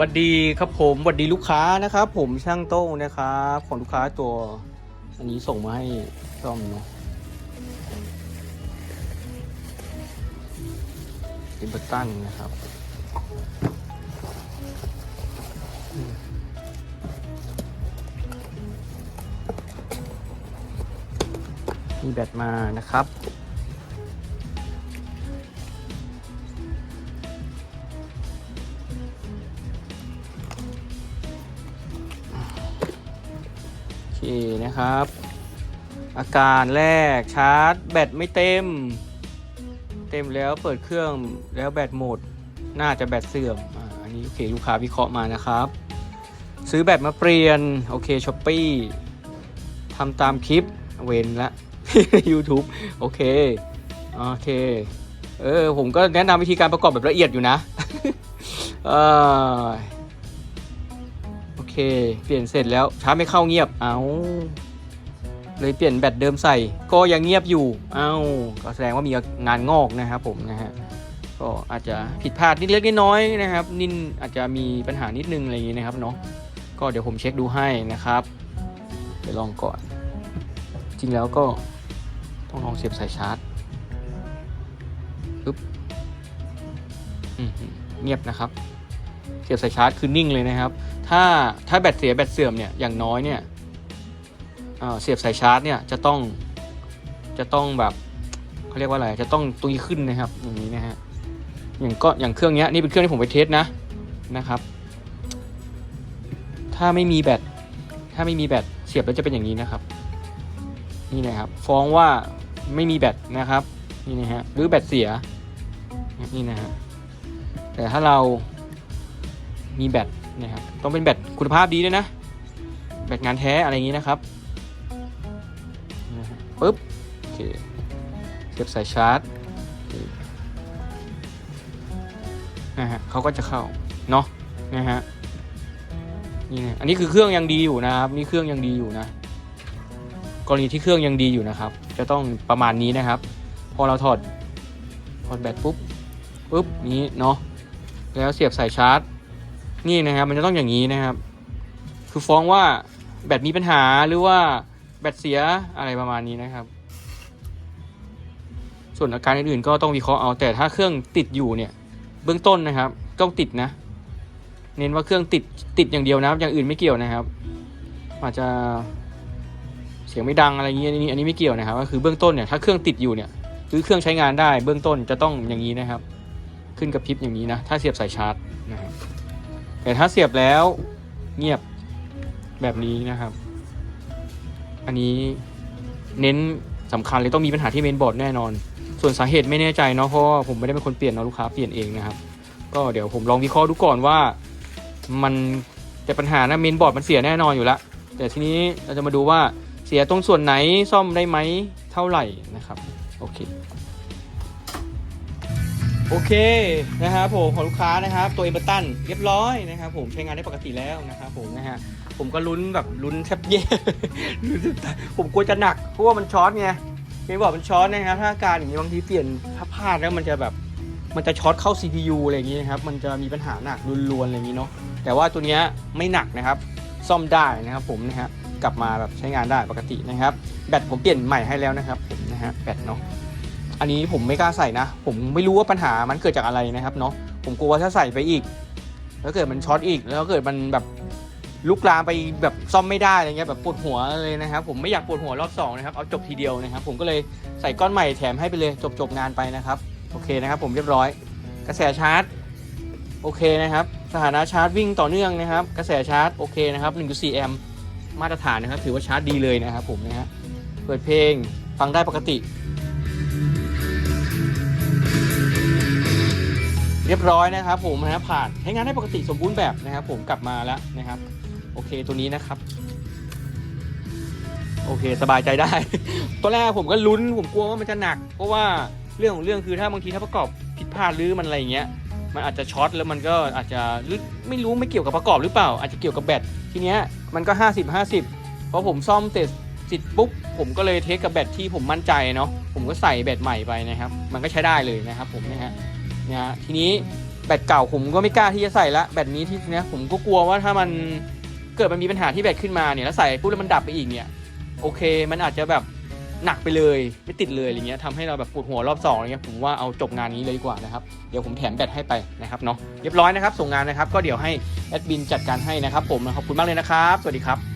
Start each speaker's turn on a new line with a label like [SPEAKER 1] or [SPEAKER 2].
[SPEAKER 1] วัดดีครับผมวัดดีลูกค้านะครับ ผมช่างโต้งนะครับของลูกค้าตัว อันนี้ส่งมาให้ซ่อมเนาะเป็นบัตตันนะครับ มีแบตมานะครับ นะครับ อาการแรกชาร์จแบตไม่เต็ม เต็มแล้วเปิดเครื่องแล้วแบตหมด น่าจะแบตเสื่อมอ,อันนี้โอเคลูกค้าวิเคราะห์มานะครับ ซื้อแบตมาเปลี่ยน โอเคช้อปปี้ทำตามคลิปเว้นละ YouTube โอเค โอเค เออ ผมก็แนะนำวิธีการประกอบแบบละเอียดอยู่นะ เออ เคเปลี่ยนเสร็จแล้วชาร์จไม่เข้าเงียบเอาเลยเปลี่ยนแบตเดิมใส่ ก็ยังเงียบอยู่เอาก็แสดงว่ามีงานงอกนะครับผมนะฮะก็อาจจะผิดพลาดนิดเล็กนิดน้อยนะครับ นินอาจจะมีปัญหานิดนึงอะไรอย่างนี้นะครับเนาะก็เดี๋ยวผมเช็คดูให้นะครับเดี๋ยวลองก่อน จริงแล้วก็ต้องลองเสียบสายชาร์จปึ๊บเงียบนะครับ เสียบสายชาร์จคือนิ่งเลยนะครับ ถ้าถ้าแบตเสียแบตเสื่อมเนี่ยอย่างน้อยเนี่ยเเสียบสายชาร์จเนี่ยจะต้องจะต้องแบบเขาเรียกว่าอะไรจะต้องตุยขึ้นนะครับอย่างนี้นะฮะอย่างก็อย่างเครื่องเนี้ยนี่เป็นเครื่องที่ผมไปเทสนะนะครับ ถ้าไม่มีแบตถ้าไม่มีแบตเสียบแล้วจะเป็นอย่างนี้นะครับ นี่นะครับ ฟ้องว่าไม่มีแบตนะครับนี่นะฮะหรือแบตเสียนี่นะฮะแต่ถ้าเรามีแบต นะครับต้องเป็นแบตคุณภาพดีด้วยนะ แบตงานแท้อะไรอย่างนี้นะครับปึ๊บโอเคเสียบสายชาร์จนะฮะเขาก็จะเข้าเนาะนะฮะนี่นะอันนี้คือเครื่องยังดีอยู่นะครับ นี่เครื่องยังดีอยู่นะ กรณีที่เครื่องยังดีอยู่นะครับ จะต้องประมาณนี้นะครับ พอเราถอดถอดแบตปุ๊บปุ๊บนี้เนาะแล้วเสียบสายชาร์จ นี่นะครับ มันจะต้องอย่างนี้นะครับ คือฟ้องว่าแบตมีปัญหาหรือว่าแบตเสียอะไรประมาณนี้นะครับ ส่วนอาการอื่นๆก็ต้องวิเคราะห์เอาแต่ถ้าเครื่องติดอยู่เนี่ย เบื้องต้นนะครับ ต้องติดนะ เน้นว่าเครื่องติดติดอย่างเดียวนะครับ อย่างอื่นไม่เกี่ยวนะครับ อาจจะเสียงไม่ดังอะไรอย่างนี้อันนี้อันนี้ไม่เกี่ยวนะครับก็คือเบื้องต้นเนี่ยถ้าเครื่องติดอยู่เนี่ยหรือเครื่องใช้งานได้เบื้องต้นจะต้องอย่างนี้นะครับ ขึ้นกับพริบอย่างนี้นะ ถ้าเสียบสายชาร์จนะครับ แต่ถ้าเสียบแล้วเงียบแบบนี้นะครับ อันนี้เน้นสำคัญเลยต้องมีปัญหาที่เมนบอร์ดแน่นอน ส่วนสาเหตุไม่แน่ใจเนาะเพราะผมไม่ได้เป็นคนเปลี่ยนเนาะลูกค้าเปลี่ยนเองนะครับ ก็เดี๋ยวผมลองวิเคราะห์ดูก่อนว่า มันแต่ปัญหานะเมนบอร์ดมันเสียแน่นอนอยู่แล้วแต่ทีนี้เราจะมาดูว่าเสียตรงส่วนไหนซ่อมได้ไหมเท่าไหร่นะครับ โอเค โอเคนะครับผมของลูกค้านะครับตัวเอเบอร์ตันเรียบร้อยนะครับผมใช้งานได้ปกติแล้วนะครับผมนะฮะผมก็ลุ้นแบบลุ้นแทบแย่ลุ้นแทบตายผมกลัวจะหนักเพราะว่ามันช็อตไงเมนบอกมันช็อตนะครับถ้าอาการอย่างนี้บางทีเปลี่ยนถ้าพลาดแล้วมันจะแบบมันจะช็อตเข้า CPU อะไรอย่างนี้นะครับมันจะมีปัญหาหนักรุนๆอะไรอย่างนี้เนาะแต่ว่าตัวนี้ไม่หนักนะครับซ่อมได้นะครับผมนะฮะกลับมาแบบใช้งานได้ปกตินะครับ แบตผมเปลี่ยนใหม่ให้แล้วนะครับผมนะฮะแบตเนาะ อันนี้ผมไม่กล้าใส่นะ ผมไม่รู้ว่าปัญหามันเกิดจากอะไรนะครับเนาะผมกลัวว่าถ้าใส่ไปอีก แล้วเกิดมันช็อตอีก แล้วเกิดมันแบบลุกลามไปแบบซ่อมไม่ได้อะไรเงี้ยแบบปวดหัวเลยนะครับ ผมไม่อยากปวดหัวรอบสองนะครับเอาจบทีเดียวนะครับ ผมก็เลยใส่ก้อนใหม่แถมให้ไปเลยจบจบงานไปนะครับโอเคนะครับ ผมเรียบร้อย กระแสชาร์จโอเคนะครับ สถานะชาร์จวิ่งต่อเนื่องนะครับ กระแสชาร์จโอเคนะครับ1.4แอมป์มาตรฐานนะครับ ถือว่าชาร์จดีเลยนะครับผมนะฮะเปิดเพลงฟังได้ปกติ เรียบร้อยนะครับผมนะผ่านใช้งานได้ปกติสมบูรณ์แบบนะครับ ผมกลับมาแล้วนะครับ โอเคตัวนี้นะครับ โอเค สบายใจได้ ตอนแรกผมก็ลุ้นผมกลัวว่ามันจะหนัก เพราะว่าเรื่องของเรื่องคือถ้าบางทีถ้าประกอบผิดพลาดหรือมันอะไรอย่างเงี้ย มันอาจจะช็อตแล้วมันก็อาจจะหรือไม่รู้ไม่เกี่ยวกับประกอบหรือเปล่า อาจจะเกี่ยวกับแบตทีเนี้ยมันก็ 50 50เพราะผมซ่อมเสร็จสิปุ๊บผมก็เลยเทสกับแบตที่ผมมั่นใจเนาะผมก็ใส่แบตใหม่ไปนะครับ มันก็ใช้ได้เลยนะครับผมนะฮะ นะฮะทีนี้แบตเก่าผมก็ไม่กล้าที่จะใส่ละแบตนี้ที่เนี้ยผมก็กลัวว่าถ้ามันเกิดมันมีปัญหาที่แบตขึ้นมาเนี่ยแล้วใส่ปุ๊บแล้วมันดับไปอีกเนี่ยโอเค มันอาจจะแบบหนักไปเลยไม่ติดเลยอะไรเงี้ยทำให้เราแบบปวดหัวรอบสองอะไรเงี้ยผมว่าเอาจบงานนี้เลยดีกว่านะครับเดี๋ยวผมแถมแบตให้ไปนะครับเนาะเรียบร้อยนะครับส่งงานนะครับก็เดี๋ยวให้แอดมินจัดการให้นะครับผมขอบคุณมากเลยนะครับ สวัสดีครับ